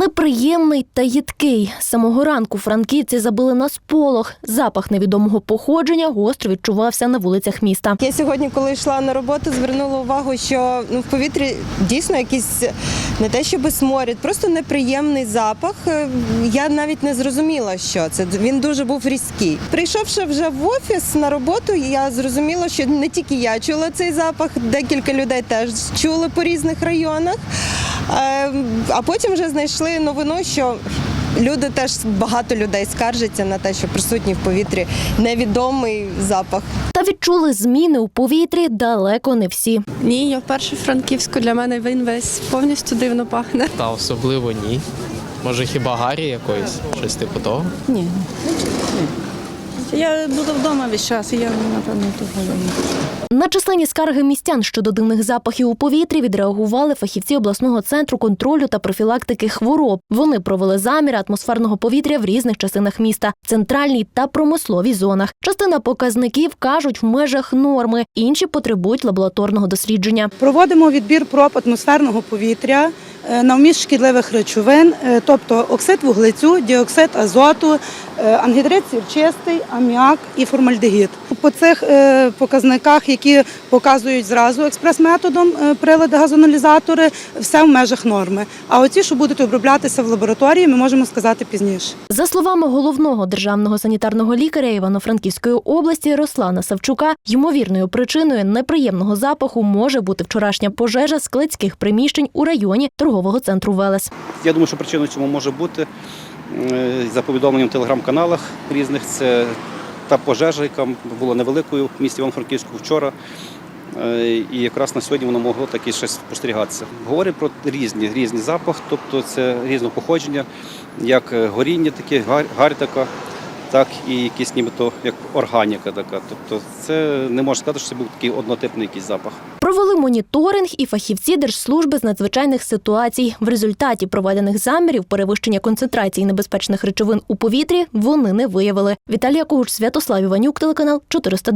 Неприємний та їдкий. Самого ранку франківці забили на сполох. Запах невідомого походження гостро відчувався на вулицях міста. Я сьогодні, коли йшла на роботу, звернула увагу, що ну, в повітрі дійсно якийсь не те, щоб сморід, просто неприємний запах. Е, Я навіть не зрозуміла, що це. Він дуже був різкий. Прийшовши вже в офіс на роботу, я зрозуміла, що не тільки я чула цей запах, декілька людей теж чули по різних районах. Е, А потім вже знайшли новину, що люди теж багато людей скаржаться на те, що присутній в повітрі невідомий запах. Та відчули зміни у повітрі далеко не всі. Ні, я вперше в Франківську. Для мене він весь повністю дивно пахне. Та особливо ні. Може хіба Гаррі якоїсь, щось типу того. Ні. Я буду вдома весь час, і я напевно того не На численні скарги містян щодо дивних запахів у повітрі відреагували фахівці обласного центру контролю та профілактики хвороб. Вони провели заміри атмосферного повітря в різних частинах міста, центральній та промисловій зонах. Частина показників кажуть в межах норми, інші потребують лабораторного дослідження. Проводимо відбір проб атмосферного повітря е, на вміст шкідливих речовин, е, тобто оксид вуглецю, діоксид азоту, ангідрид сірчистий, аміак і формальдегід. По цих е, показниках, які показують зразу експрес-методом е, прилади газоаналізатори, все в межах норми. А оці, що будуть оброблятися в лабораторії, ми можемо сказати пізніше. За словами головного державного санітарного лікаря Івано-Франківської області Руслана Савчука, ймовірною причиною неприємного запаху може бути вчорашня пожежа складських приміщень у районі торгового центру Велес. Я думаю, що причиною цьому може бути е, за повідомленням в телеграм-каналах різних. Це та пожежа, яка була невеликою в місті Івано-Франківську вчора. Е, І якраз на сьогодні воно могло таке щось спостерігатися. Говорять про різні різні запах, тобто це різного походження, як е, горіння таке, гар- гарь така, так і якісь нібито як органіка така. Тобто це не можна сказати, що це був такий однотипний якийсь запах. Провели моніторинг і фахівці Держслужби з надзвичайних ситуацій. В результаті проведених замірів перевищення концентрації небезпечних речовин у повітрі вони не виявили. Віталія Когуш, Святослав Іванюк, телеканал 402.